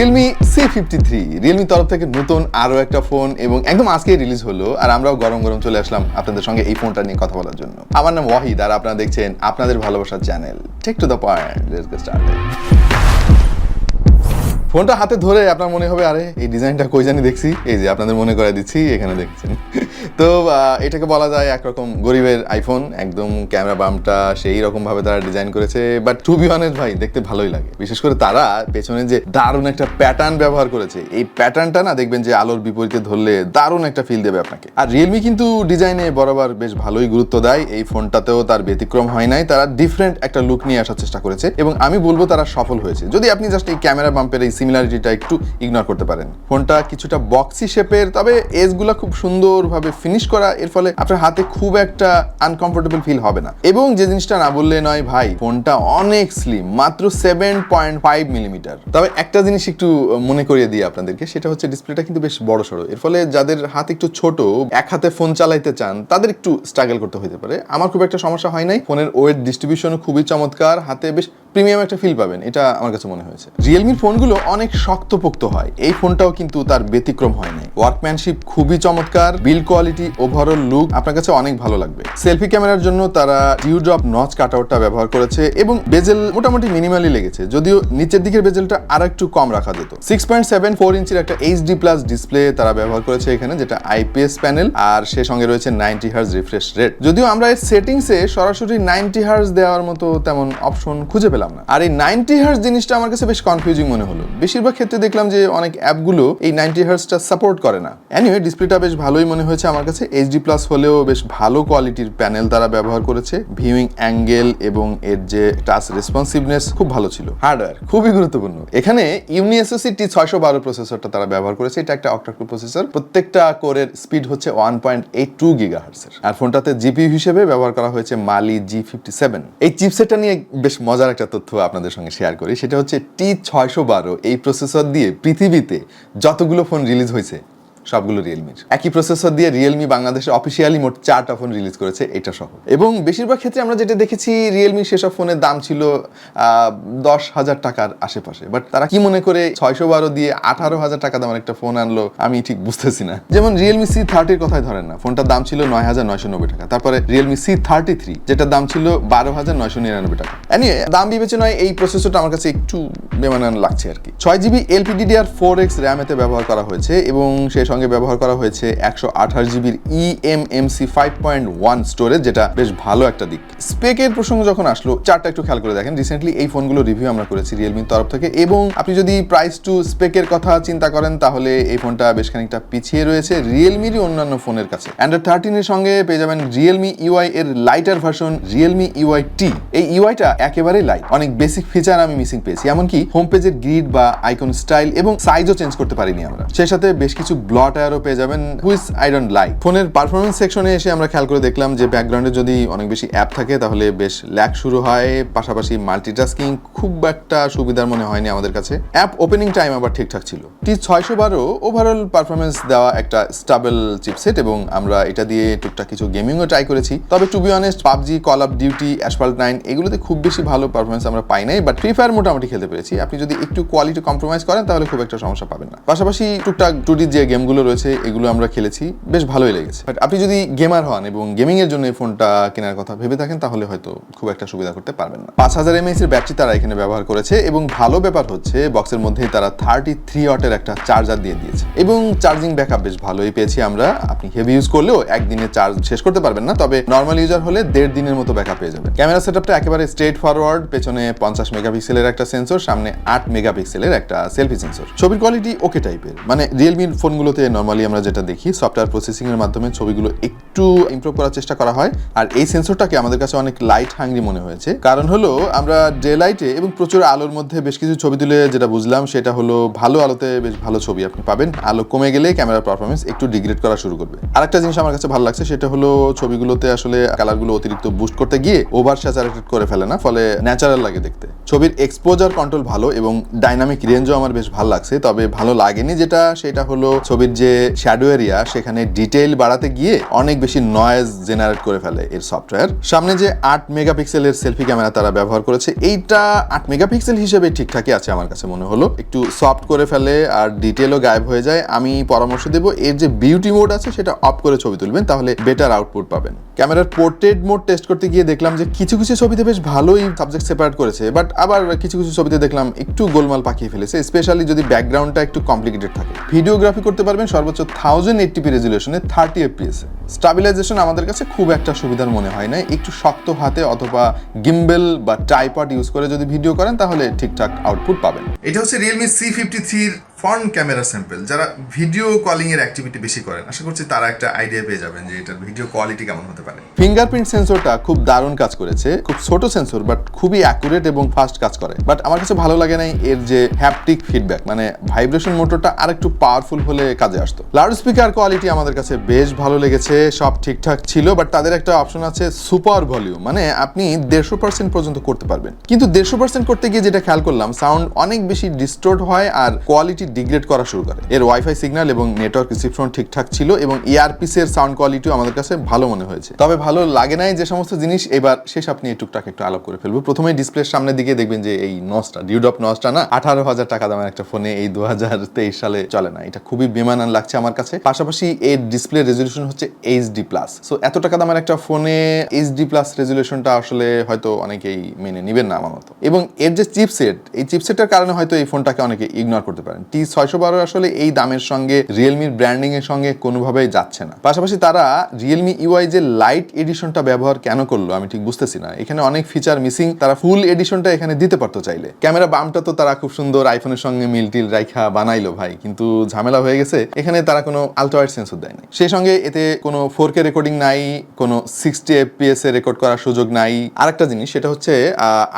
Realme C fifty three Realme তরফ থেকে নতুন আরও একটা ফোন এবং একদম আজকেই রিলিজ হলো। আর আমরাও গরম গরম চলে আসলাম আপনাদের সঙ্গে এই ফোনটা নিয়ে কথা বলার জন্য। আমার নাম ওয়াহিদ আর আপনারা দেখছেন আপনাদের ভালোবাসার চ্যানেল ঠিক টু দ্য পয়েন্ট ফোনটা হাতে ধরে আপনার মনে হবে, আরে এই ডিজাইনটা কই জানি দেখছি। এই যে আপনাদের মনে করে দিচ্ছি, এখানে দেখছেন। তো এটাকে বলা যায় একরকম গরিবের আইফোন একদম ক্যামেরা বামটা সেই রকম ভাবে তারা ডিজাইন করেছে বাট টু বি অনেস্ট ভাই, দেখতে ভালোই লাগে। বিশেষ করে তারা পেছনে যে দারুণ একটা প্যাটার্ন ব্যবহার করেছে, এই প্যাটার্নটা না দেখবেন যে আলোর বিপরীতে ধরলে দারুণ একটা ফিল দেবে আপনাকে। আর রিয়েলমি কিন্তু ডিজাইনে বরাবর বেশ ভালোই গুরুত্ব দেয়, এই ফোনটাতেও তার ব্যতিক্রম হয় নাই, তারা ডিফারেন্ট একটা লুক নিয়ে আসার চেষ্টা করেছে, এবং আমি বলব তারা সফল হয়েছে। যদি আপনি জাস্ট এই ক্যামেরা বাম্পের এই সিমিলারিটিটা একটু ইগনোর করতে পারেন। ফোনটা কিছুটা বক্সি শেপের তবে এজগুলো খুব সুন্দরভাবে ফিনিশ করা, এর ফলে আপনার হাতে খুব একটা আনকমফোর্টেবল ফিল হবে না। এবং যে জিনিসটা না বললে নয়, ভাই, ফোনটা অনেক স্লিম মাত্র সেভেন পয়েন্ট ফাইভ মিলিমিটার তবে একটা জিনিস একটু মনে করিয়ে দিই আপনাদেরকে, সেটা হচ্ছে ডিসপ্লেটা কিন্তু বেশ বড় সড়ো। এর ফলে যাদের হাত একটু ছোট, এক হাতে ফোন চালাইতে চান, তাদের একটু স্ট্রাগল করতে হতে পারে। আমার খুব একটা সমস্যা হয় নাই। ফোনের ওয়েট ডিস্ট্রিবিউশনও খুবই চমৎকার। হাতে বেশ প্রিমিয়াম একটা ফিল পাবেন, এটা আমার কাছে মনে হয়েছে। রিয়েলমির ফোনগুলো অনেক শক্তপোক্ত হয়। এই ফোনটাও কিন্তু তার ব্যতিক্রম হয় নাই। ওয়ার্কম্যানশিপ খুবই চমৎকার। বিল কোয়ালিটি ওভারঅল লুক আপনার কাছে অনেক ভালো লাগবে। সেলফি ক্যামেরার জন্য তারা ডিউ ড্রপ নচ কাটআউটটা ব্যবহার করেছে এবং বেজেল মোটামুটি মিনিমালি লেগেছে, যদিও নিচের দিকের বেজেলটা আর একটু কম রাখা যেত। সিক্স পয়েন্ট সেভেন ফোর ইঞ্চির একটা এইচডি প্লাস ডিসপ্লে তারা ব্যবহার করেছে এখানে, যেটা আইপিএস প্যানেল আর সে সঙ্গে রয়েছে নাইনটি হার্স রিফ্রেশ রেট যদিও আমরা এর সেটিংসে সরাসরি নাইনটি হার্স দেওয়ার মতো তেমন অপশন খুঁজে পেলাম না। আর এই নাইনটি হার্স জিনিসটা আমার কাছে বেশ কনফিউজিং মনে হলো। বেশিরভাগ ক্ষেত্রে দেখলাম যে অনেক অ্যাপগুলো এই নাইনটি হার্সটা সাপোর্ট করে না। অ্যানিওয়ে ডিসপ্লেটা বেশ ভালোই মনে হয়েছে আমার কাছে এইচডি প্লাস হলেও বেশ ভালো কোয়ালিটির প্যানেল তারা ব্যবহার করেছে। ভিউইং অ্যাঙ্গেল এবং এর যে টাচ রেসপন্সিভনেস খুব ভালো ছিল। হার্ডওয়্যার খুবই গুরুত্বপূর্ণ। এখানে ইউনিএসএসি টি ছয়শো বারো প্রসেসরটা তারা ব্যবহার করেছে। এটা একটা অক্টাকোর প্রসেসর প্রত্যেকটা কোরের স্পিড হচ্ছে one point eight two giga হার্সের আর ফোনটাতে জিপি হিসেবে ব্যবহার করা হয়েছে মালি জি ফিফটি সেভেন এই চিপসেটটা নিয়ে বেশ মজার একটা তথ্য আপনাদের সঙ্গে শেয়ার করি। সেটা হচ্ছে টি ছয়শো বারো এই প্রসেসর দিয়ে পৃথিবীতে যতগুলো ফোন রিলিজ হয়েছে সবগুলো রিয়েলমির একই প্রসেসর দিয়ে রিয়েলমি বাংলাদেশে অফিসিয়ালি মোট চারটা ফোন রিলিজ করেছে এটা সহ। এবং বেশিরভাগ ক্ষেত্রে আমরা যেটা দেখেছি রিয়েলমি সেসব ফোনের দাম ছিল দশ হাজার টাকার আশেপাশে। বাট তারা কি মনে করে ছয়শো বারো দিয়ে আঠারো হাজার টাকা দামের একটা ফোন আনলো আমি ঠিক বুঝতেছি না। যেমন রিয়েলমি সি থার্টির কথাই ধরেন না ফোনটার দাম ছিল নয় হাজার নয়শো নব্বই টাকা। তারপরে রিয়েলমি সি থার্টি থ্রি যেটার দাম ছিল বারো হাজার নয়শো নিরানব্বই টাকা। Anyway, দাম বিবেচনায় এই প্রসেসরটা আমার কাছে একটু বেমানান লাগছে আর কি। ছয় জিবি এলপিডিডিআর ফোর এক্স র্যামেতে ব্যবহার করা হয়েছে এবং সেই সঙ্গে ব্যবহার করা হয়েছে একশো আঠাশ জিবির E M M C five point one storage যেটা বেশ ভালো একটা দিক। স্পেকের প্রসঙ্গ যখন আসলো, চারটা একটু খেয়াল করে দেখেন। রিসেন্টলি এই ফোনগুলো রিভিউ আমরা করেছি রিয়েলমির তরফ থেকে এবং আপনি যদি প্রাইস টু স্পেকের কথা চিন্তা করেন, তাহলে এই ফোনটা বেশ খানিকটা পিছিয়ে রয়েছে রিয়েলমিরই অন্যান্য ফোনের কাছে। অ্যান্ড্রয়েড থার্টিনের সঙ্গে পেয়ে যাবেন রিয়েলমি ইউআই এর lighter version Realme UI T এই ইউআইটা একেবারেই লাইট অনেক বেসিক ফিচার আমি মিসিং পেয়েছি। এমনকি হোম পেজের গ্রিড বা আইকন স্টাইল এবং সাইজও চেঞ্জ করতে পারিনি আমরা। সেই সাথে বেশ কিছু ব্লট আরও পেয়ে যাবেন হুইস আই ডোন্ট লাইক ফোনের পারফরমেন্স সেকশনে এসে আমরা খেয়াল করে দেখলাম যে ব্যাকগ্রাউন্ডে যদি অনেক বেশি অ্যাপ থাকে, তাহলে বেশ ল্যাক শুরু হয়। পাশাপাশি মাল্টিটাস্কিং খুব একটা সুবিধার মনে হয়নি আমাদের কাছে। অ্যাপ ওপেনিং টাইম আবার ঠিকঠাক ছিল। টি ছয়শো বারো ওভারঅল পারফরমেন্স দেওয়া একটা স্টাবেল চিপসেট এবং আমরা এটা দিয়ে টুকটাক কিছু গেমিংও ট্রাই করেছি। তবে to be honest PUBG call of duty Asphalt nine এগুলোতে খুব বেশি ভালো পারফরমেন্স আমরা পাই নাই বাট ফ্রি ফায়ার মোটামুটি খেলতে পেরেছি। আপনি যদি একটু কোয়ালিটি কম্প্রোমাইজ করেন, তাহলে খুব একটা সমস্যা পাবেন না। পাশাপাশি টুকটাক টুডি যে গেমগুলো রয়েছে, এগুলো আমরা খেলেছি, বেশ ভালোই লেগেছে। বাট আপনি যদি গেমার হন এবং গেমিং এর জন্য এই ফোনটা কেনার কথা ভেবে থাকেন, তাহলে হয়তো খুব একটা সুবিধা করতে পারবেন না। পাঁচ হাজার এমএএস এর ব্যাটারি তারা এখানে ব্যবহার করেছে এবং ভালো ব্যাপার হচ্ছে বক্সের মধ্যেই তারা থার্টি থ্রি ওয়াটের একটা চার্জার দিয়ে দিয়েছে। এবং চার্জিং ব্যাকআপ বেশ ভালোই পেয়েছি আমরা। আপনি হেভি ইউজ করলেও একদিনে চার্জ শেষ করতে পারবেন না, তবে নর্মাল ইউজার হলে দেড় দিনের মতো ব্যাকআপ পেয়ে যাবেন। ক্যামেরা সেট সেটআপটা একেবারে স্ট্রেট ফরওয়ার্ড পেছনে পঞ্চাশ মেগাপিক্সেলের একটা সেন্সর সামনে আট মেগাপিক্সেলের একটা সেলফি সেন্সর ছবির কোয়ালিটি ওকে টাইপের মানে রিয়েলমির ফোনগুলোতে নর্মালি আমরা যেটা দেখি সফটওয়্যার প্রসেসিং এর মাধ্যমে ছবিগুলো একটু ইমপ্রুভ করার চেষ্টা করা হয়। আর এই সেন্সরটাকে আমাদের কাছে অনেক লাইট হাঙ্গরি মনে হয়েছে। কারণ হলো, আমরা ডে লাইটে এবং প্রচুর আলোর মধ্যে বেশ কিছু ছবি তুলে যেটা বুঝলাম, সেটা হলো ভালো আলোতে বেশ ভালো ছবি আপনি পাবেন। আলো কমে গেলে ক্যামেরার পারফরমেন্স একটু ডিগ্রেড করা শুরু করবে। আরেকটা জিনিস আমার কাছে ভালো লাগছে, সেটা হলো ছবিগুলোতে আসলে কালারগুলো অতিরিক্ত বুস্ট করতে গিয়ে ওভার স্যাচারেটেড করে ফেলে না, ফলে ন্যাচারাল লাগে দেখতে। ছবির এক্সপোজার কন্ট্রোল ভালো এবং ডাইনামিক রেঞ্জও আমার বেশ ভালো লাগছে, তবে ভালো লাগেনি যেটা, সেটা হলো ছবির যে শ্যাডো এরিয়া সেখানে ডিটেইল বাড়াতে গিয়ে অনেক বেশি নয়েজ জেনারেট করে ফেলে এর সফটওয়্যার সামনে যে আট মেগাপিক্সেলের সেলফি ক্যামেরা তারা ব্যবহার করেছে, এইটা আট মেগাপিক্সেল হিসেবে ঠিকঠাকই আছে আমার কাছে মনে হলো। একটু সফট করে ফেলে আর ডিটেলও গায়েব হয়ে যায়, আমি পরামর্শ দেব এর যে বিউটি মোড আছে, সেটা অফ করে ছবি তুলবেন, তাহলে বেটার আউটপুট পাবেন। ক্যামেরার পোর্ট্রেট মোড টেস্ট করতে গিয়ে দেখলাম যে কিছু কিছু ছবিতে বেশ ভালোই সাবজেক্ট সেপারেট করেছে বাট আবার কিছু কিছু ছবিতে দেখলাম একটু গোলমাল পাকিয়ে ফেলেছে স্পেশালি যদি ব্যাকগ্রাউন্ডটা একটু কমপ্লিকেটেড থাকে। ভিডিওগ্রাফি করতে পারবেন সর্বোচ্চ থাউজেন্ড এইটটিপি রেজুলেশনে থার্টি এফপিএস স্টাবিলাইজেশন আমাদের কাছে খুব একটা সুবিধার মনে হয় না। একটু শক্ত হাতে অথবা গিম্বেল বা ট্রাইপড ইউজ করে যদি ভিডিও করেন, তাহলে ঠিকঠাক আউটপুট পাবেন। এটা হচ্ছে রিয়েলমি সি ফিফটি থ্রির ফ্রন্ট ক্যামেরা স্যাম্পল, যারা ভিডিও কলিং এর অ্যাক্টিভিটি বেশি করেন, আশা করছি তারা একটা আইডিয়া পেয়ে যাবেন যে এটার ভিডিও কোয়ালিটি কেমন হতে পারে। ফিঙ্গারপ্রিন্ট সেন্সরটা খুব দারুণ কাজ করেছে, খুব ছোট সেন্সর বাট খুবই অ্যাকুরেট এবং ফাস্ট কাজ করে। বাট আমার কাছে ভালো লাগে নাই এর যে হ্যাপটিক ফিডব্যাক মানে ভাইব্রেশন মোটরটা আর একটু পাওয়ারফুল হলে কাজে আসতো। লাউড স্পিকার কোয়ালিটি আমাদের কাছে বেশ ভালো লেগেছে, সব ঠিকঠাক ছিল বাট তাদের একটা অপশন আছে সুপার ভলিউম মানে আপনি দেড়শো পার্সেন্ট পর্যন্ত করতে পারবেন। কিন্তু দেড়শো পার্সেন্ট করতে গিয়ে যেটা খেয়াল করলাম সাউন্ড অনেক বেশি ডিস্টোর্ট হয় আর কোয়ালিটি ডিগ্রেড করা শুরু করে। এর ওয়াইফাই সিগন্যাল এবং নেটওয়ার্ক রিসিপশন ঠিকঠাক ছিল এবং ইয়ারপিস এর সাউন্ড কোয়ালিটিও আমাদের কাছে ভালো মনে হয়েছে। তবে ভালো লাগে নাই যে সমস্ত জিনিস, এবার শেষ আপনি টুকটাক একটু আলাপ করে ফেলব। প্রথমে ডিসপ্লের সামনে দিকে দেখবেন যে এই নসটা ডিউডপ নসটা না, আঠারো হাজার টাকা দামের একটা ফোনে এই দু হাজার তেইশ সালে চলে না। এটা খুবই বেমানান লাগছে আমার কাছে। পাশাপাশি এর ডিসপ্লে রেজলিউশন হচ্ছে এইচডি প্লাস সো এত টাকা দামের একটা ফোনে এইচডি প্লাস রেজলিউশনটা আসলে হয়তো অনেকেই মেনে নিবেন না আমার মতো। এবং এর যে চিপসেট এই চিপসেটের কারণে হয়তো এই ফোনটাকে অনেকে ইগনোর করতে পারেন। টি ছয়শো বারো আসলে এই দামের সঙ্গে রিয়েলমির ব্র্যান্ডিং এর সঙ্গে কোনোভাবেই যাচ্ছে না। পাশাপাশি তারা রিয়েলমি ইউআই যে লাইট এডিশনটা ব্যবহার কেন করল আমি ঠিক বুঝতেছি না। এখানে অনেক ফিচার মিসিং তারা ফুল এডিশনটা এখানে দিতে পারতো চাইলে। ক্যামেরা বামটা তো তারা খুব সুন্দর আইফোনের সঙ্গে মিলটিল রাইখা বানাইলো ভাই, কিন্তু ঝামেলা হয়ে গেছে। এখানে তারা কোনো আলট্রাওয়াইড সেন্সর দেয়নি সেই সঙ্গে এতে কোনো ফোর কে রেকর্ডিং নাই, কোনো সিক্সটি এফপিএস এ রেকর্ড করার সুযোগ নাই। আরেকটা জিনিস, সেটা হচ্ছে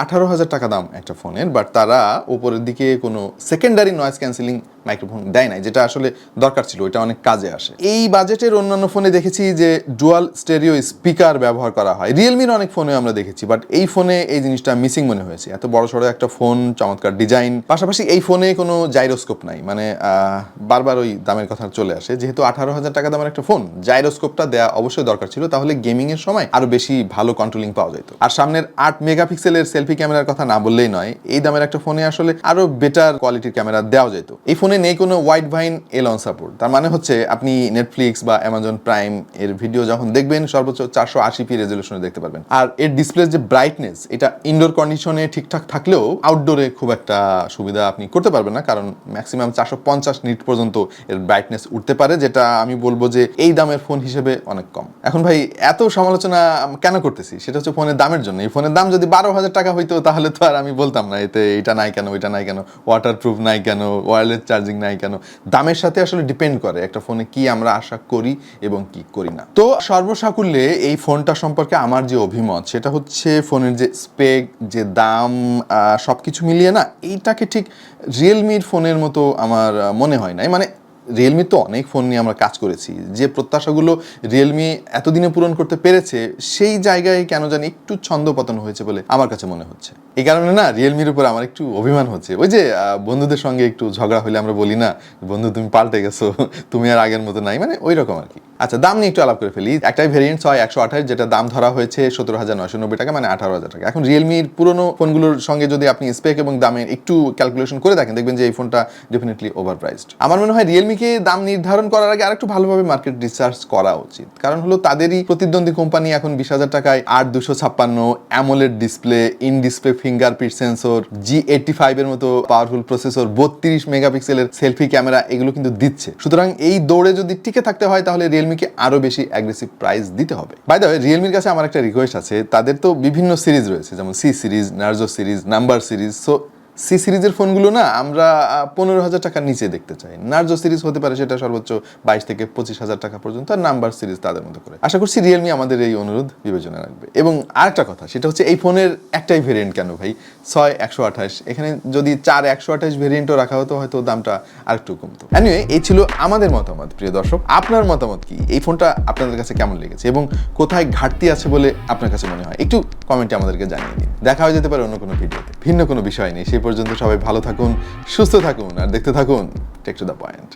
আঠারো হাজার টাকা দাম একটা ফোনের বাট তারা উপরের দিকে কোনো secondary noise cancelling Dingen microphone দেয় নাই, যেটা আসলে দরকার ছিল, ওইটা অনেক কাজে আসে। এই বাজেটের অন্যান্য ফোনে দেখেছি যে ডুয়াল স্টেরিও স্পিকার ব্যবহার করা হয়। রিয়েলমির অনেক ফোনে আমরা দেখেছি বাট এই ফোনে এই জিনিসটা মিসিং মনে হয়েছে। এত বড় সড়ো একটা ফোন, চমৎকার ডিজাইন পাশাপাশি এই ফোনে কোনো জাইরোস্কোপ নাই মানে বারবার ওই দামের কথা চলে আসে। যেহেতু আঠারো হাজার টাকা দামের একটা ফোন জাইরোস্কোপটা দেওয়া অবশ্যই দরকার ছিল, তাহলে গেমিং এর সময় আরও বেশি ভালো কন্ট্রোলিং পাওয়া যেত। আর সামনের আট মেগাপিক্সেলের সেলফি ক্যামেরার কথা না বললেই নয়, এই দামের একটা ফোনে আসলে আরও বেটার কোয়ালিটির ক্যামেরা দেওয়া যেত। এই ফোনে নেই কোনো ওয়াইড ভাইন এলন সাপোর্ট তার মানে হচ্ছে আপনি নেটফ্লিক্স বা অ্যামাজন প্রাইম এর ভিডিও যখন দেখবেন, সর্বোচ্চ চারশো আশি পি রেজলিউশনে দেখতে পারবেন। আর এর ডিসপ্লের যে ব্রাইটনেস এটা ইনডোর কন্ডিশনে ঠিকঠাক থাকলেও আউটডোরে খুব একটা সুবিধা আপনি করতে পারবেন না, কারণ ম্যাক্সিমাম চারশো পঞ্চাশ নিট পর্যন্ত এর ব্রাইটনেস উঠতে পারে, যেটা আমি বলব যে এই দামের ফোন হিসেবে অনেক কম। এখন ভাই, এত সমালোচনা কেন করতেছি? সেটা হচ্ছে ফোনের দামের জন্য। এই ফোনের দাম যদি বারো হাজার টাকা হইতো, তাহলে তো আর আমি বলতাম না, এতে এটা নাই কেন এটা নাই কেন ওয়াটার প্রুফ নাই কেন ওয়্যারলেস চার্জিং নাই কেন? দামের সাথে আসলে ডিপেন্ড করে একটা ফোনে কি আমরা আশা করি এবং কি করি না। তো সর্বসাকুল্যে এই ফোনটা সম্পর্কে আমার যে অভিমত, সেটা হচ্ছে ফোনের যে স্পেক যে দাম সব কিছু মিলিয়ে না, এইটাকে ঠিক রিয়েলমির ফোনের মতো আমার মনে হয় নাই। মানে রিয়েলমি তো অনেক ফোন নিয়ে আমরা কাজ করেছি। যে প্রত্যাশাগুলো রিয়েলমি এতদিনে পূরণ করতে পেরেছে, সেই জায়গায় কেন জানি একটু ছন্দপতন হয়েছে বলে আমার কাছে মনে হচ্ছে। এই কারণে না রিয়েলমির উপর আমার একটু অভিমান হচ্ছে। ওই যে বন্ধুদের সঙ্গে একটু ঝগড়া হলে আমরা বলি না, বন্ধু, তুমি পাল্টে গেছো, তুমি আর আগের মতো নাই। মানে ওই রকম আর কি। আচ্ছা দাম নিয়ে একটু আলাপ করে ফেলি। একটাই ভেরিয়েন্ট ছয় একশো আঠাশ যেটা দাম ধরা হয়েছে সতেরো হাজার নয়শো নব্বই টাকা মানে আঠারো হাজার টাকা। এখন রিয়েলমির পুরোনো ফোনগুলোর সঙ্গে যদি আপনি স্পেক এবং দামের একটু ক্যালকুলেশন করে দেখেন, দেখবেন যে এই ফোনটা ডেফিনেটলি ওভার প্রাইসড আমার মনে হয় রিয়েলমিকে দাম নির্ধারণ করার আগে আরেকটু ভালোভাবে মার্কেট রিসার্চ করা উচিত। কারণ হলো তাদেরই প্রতিদ্বন্দ্বী কোম্পানি এখন বিশ হাজার টাকায় আট দুশো ছাপ্পান্ন AMOLED display in display fingerprint sensor G eighty five এর মতো পাওয়ারফুল প্রসেসর বত্রিশ মেগাপিক্সেলের সেলফি ক্যামেরা এগুলো কিন্তু দিচ্ছে। সুতরাং এই দৌড়ে যদি টিকে থাকতে হয়, তাহলে রিয়েলমিকে আরও বেশি অ্যাগ্রেসিভ প্রাইস দিতে হবে। বাই দ্য রিয়েলমির কাছে আমার একটা রিকোয়েস্ট আছে, তাদের তো বিভিন্ন সিরিজ রয়েছে, যেমন C series Narzo series number series so C সিরিজের ফোনগুলো না আমরা পনেরো হাজার টাকার নিচে দেখতে চাই। নার্জো সিরিজ হতে পারে সেটা সর্বোচ্চ বাইশ থেকে পঁচিশ হাজার টাকা পর্যন্ত, আর নাম্বার সিরিজ তাদের মতো করে। আশা করছি রিয়েলমি আমাদের এই অনুরোধ বিবেচনা রাখবে। এবং আরেকটা কথা, সেটা হচ্ছে এই ফোনের একটাই ভেরিয়েন্ট কেন ভাই? ছয় একশো আঠাশ। এখানে যদি চার একশো আঠাশ ভেরিয়েন্টও রাখা হতো, হয়তো দামটা আরেকটু কমতো। অ্যানিওয়ে এই ছিল আমাদের মতামত, প্রিয় দর্শক। আপনার মতামত কি? এই ফোনটা আপনাদের কাছে কেমন লেগেছে? এবং কোথায় ঘাটতি আছে বলে আপনার কাছে মনে হয়? একটু কমেন্টে আমাদেরকে জানিয়ে দিন। দেখা হয়ে যেতে পারে অন্য কোনো ভিডিওতে। ভিন্ন কোনো বিষয় নেই, সেই পর্যন্ত সবাই ভালো থাকুন সুস্থ থাকুন আর দেখতে থাকুন টেক টু দ্য পয়েন্ট